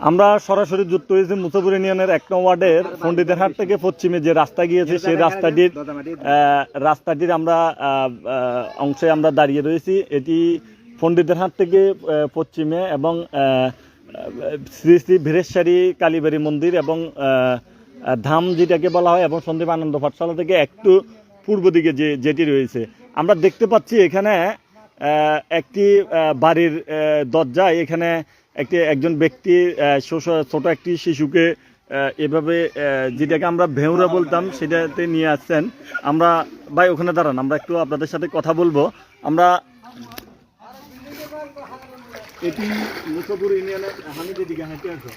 আমরা সরাসরি যুক্ত হয়েছি মুসাফুর ইউনিয়নের এক নং ওয়ার্ডের পণ্ডিতের হাট থেকে পশ্চিমে যে রাস্তা গিয়েছে সেই রাস্তাটির রাস্তাটির আমরা অংশে আমরা দাঁড়িয়ে রয়েছি। এটি পণ্ডিতের হাট থেকে পশ্চিমে এবং শ্রী শ্রী বীরেশ্বরী কালীবাড়ি মন্দির এবং ধাম যেটাকে বলা হয় এবং সন্দীপ আনন্দ পাঠশালা থেকে একটু পূর্ব দিকে যে যেটি রয়েছে। আমরা দেখতে পাচ্ছি এখানে একটি বাড়ির আহ, দরজায় এখানে একটি, একজন ব্যক্তি ছোট একটি শিশুকে এভাবে যেটাকে আমরা ভেউরা বলতাম, সেটাতে নিয়ে আসছেন। আমরা, ভাই, ওখানে দাঁড়ান, আমরা একটু আপনাদের সাথে কথা বলব। আমরা এটি মুসাপুর ইউনিয়নের হামিদ এদিকে হাঁটে আছো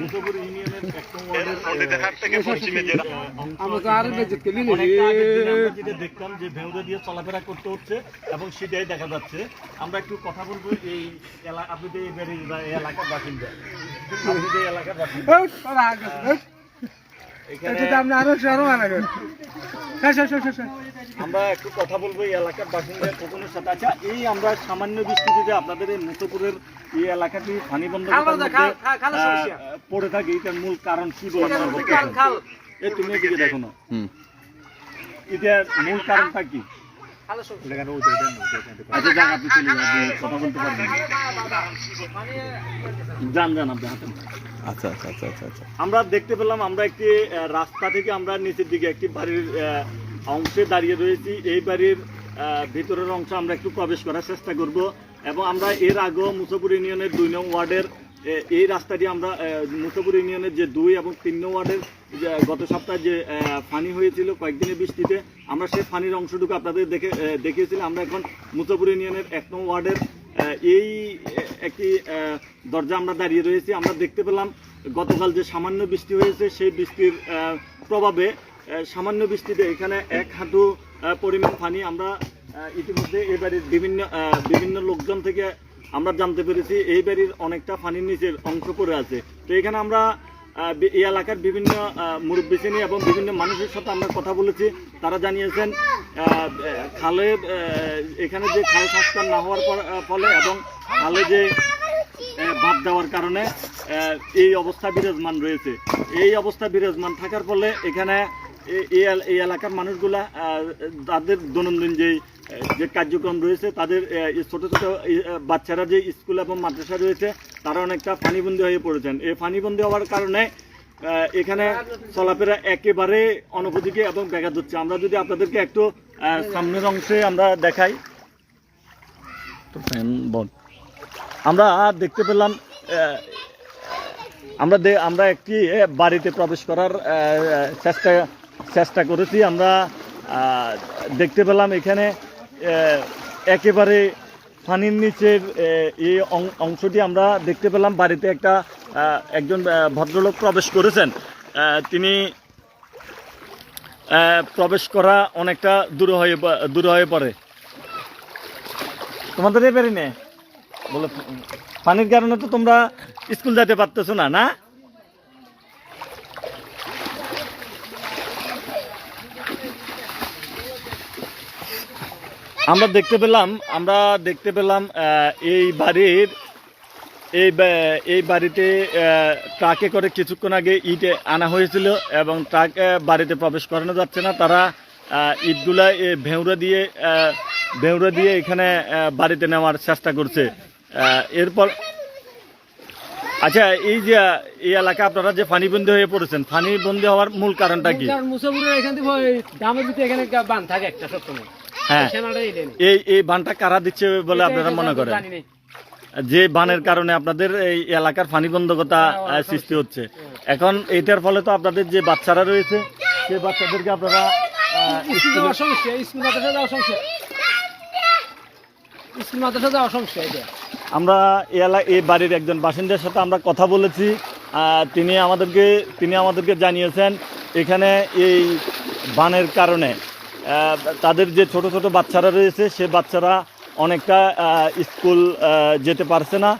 মুসাপুর ইউনিয়নের এক নং ওয়ার্ডের, আহ, অংশ আমরা তো আরও বেজত করি না অনেকটা আগের দিনে আমরা যেটা দেখতাম যে ভেউরে দিয়ে চলাফেরা করতে হচ্ছে এবং সেটাই দেখা যাচ্ছে। আমরা একটু কথা বলব এই এলাকা আপনি এই এলাকার বাসিন্দা। আপনি এলাকার বাসিন্দা। এখানে আপনি আরও সরো আমরা একটু কথা বলব এই এলাকার বাসিন্দা কখনোর সাথে। আচ্ছা এই আমরা সামান্য বৃষ্টিতে যে আপনাদের এই মুসপুরের এই এলাকাটি পানি বন্ধ। পড়ে থাকে এটার মূল কারণ কি বলে? এই তুমি এদিকে দেখো না। এটার মূল কারণটা কি? আচ্ছা যাক আপনি চলে যান, কথা বলতে পারবেন। যান যান আপনি আচ্ছা আচ্ছা আচ্ছা আচ্ছা আচ্ছা। আমরা দেখতে পেলাম আমরা একটি রাস্তা থেকে আমরা নিচের দিকে একটি বাড়ির অংশে দাঁড়িয়ে রয়েছি। এই বাড়ির ভিতরের অংশ আমরা একটু প্রবেশ করার চেষ্টা করব এবং আমরা এর আগেও মুসাপুর ইউনিয়নের দুই নং ওয়ার্ডের এই রাস্তাটি আমরা মুসাপুর ইউনিয়নের যে দুই এবং তিন নং ওয়ার্ডের গত সপ্তাহে যে ফানি হয়েছিল কয়েকদিনের বৃষ্টিতে, আমরা সেই ফানির অংশটুকু আপনাদের দেখে দেখিয়েছিলাম। আমরা এখন মুসাপুর ইউনিয়নের এক নং ওয়ার্ডের এই একটি দরজা আমরা দাঁড়িয়ে রয়েছি। আমরা দেখতে পেলাম, গতকাল যে সামান্য বৃষ্টি হয়েছে, সেই বৃষ্টির প্রভাবে সামান্য বৃষ্টিতে এখানে এক হাঁটু পরিমাণ পানি আমরা ইতিমধ্যে এই বাড়ির বিভিন্ন বিভিন্ন লোকজন থেকে আমরা জানতে পেরেছি এই বাড়ির অনেকটা পানির নিচের অংশ পড়ে আছে। তো এখানে আমরা এই এলাকার বিভিন্ন মুরব্বী এবং বিভিন্ন মানুষের সাথে আমরা কথা বলেছি। তারা জানিয়েছেন আহ, এখানে যে খাল সংস্কার না হওয়ার ফলে এবং খালে যে বাদ দেওয়ার কারণে এই অবস্থা বিরাজমান রয়েছে। এই অবস্থা বিরাজমান থাকার ফলে এখানে এই এল- এই এলাকার মানুষগুলা তাদের দৈনন্দিন যে যে কার্যক্রম রয়েছে, তাদের ছোট ছোট বাচ্চারা যে স্কুল এবং মাদ্রাসা রয়েছে, তারা অনেকটা ফানিবন্দি হয়ে পড়েছেন। এই ফানিবন্দি হওয়ার কারণে এখানে চলাফেরা একেবারে অনুপযোগী এবং ব্যাঘাত হচ্ছে। আমরা যদি আপনাদেরকে একটু সামনের অংশে আমরা দেখাই। আমরা দেখতে পেলাম আমরা আমরা একটি বাড়িতে প্রবেশ করার চেষ্টা চেষ্টা করেছি, আমরা দেখতে পেলাম এখানে একেবারে পানির নিচের এই অংশটি আমরা দেখতে পেলাম। বাড়িতে একটা একজন ভদ্রলোক প্রবেশ করেছেন। তিনি প্রবেশ করা অনেকটা দূর হয়ে দূর হয়ে পড়ে। তোমাদের পানির কারণে তো তোমরা স্কুল যেতে পারতেছো না না? আমরা দেখতে পেলাম, আমরা দেখতে পেলাম এই বাড়ির, এই এই বাড়িতে ট্রাকে করে কিছুক্ষণ আগে ইট আনা হয়েছিল এবং ট্রাক বাড়িতে প্রবেশ করানো যাচ্ছে না। তারা ইটগুলা ভেউরা দিয়ে ভেউরা দিয়ে এখানে বাড়িতে নেওয়ার চেষ্টা করছে। এরপর আচ্ছা এই যে, এই এলাকা আপনারা যে ফানিবন্দি হয়ে পড়েছেন, ফানিবন্দি হওয়ার মূল কারণটা কি? মুসাফুরের এখান থেকে ডামের ভিতরে এখানে বান থাকে একটা সবসময় হ্যাঁ। এই এই বানটা কারা দিচ্ছে বলে আপনারা মনে করেন? যে বানের কারণে আপনাদের এই এলাকার পানি বন্ধকতা সৃষ্টি হচ্ছে। এখন এটার ফলে তো আপনাদের যে বাচ্চারা রয়েছে সেই বাচ্চাদেরকে আপনারা আমরা এই বাড়ির একজন বাসিন্দার সাথে আমরা কথা বলেছি। তিনি আমাদেরকে তিনি আমাদেরকে জানিয়েছেন এখানে এই বানের কারণে তাদের যে ছোট ছোট বাচ্চারা রয়েছে সে বাচ্চারা অনেকটা স্কুল যেতে পারছে না।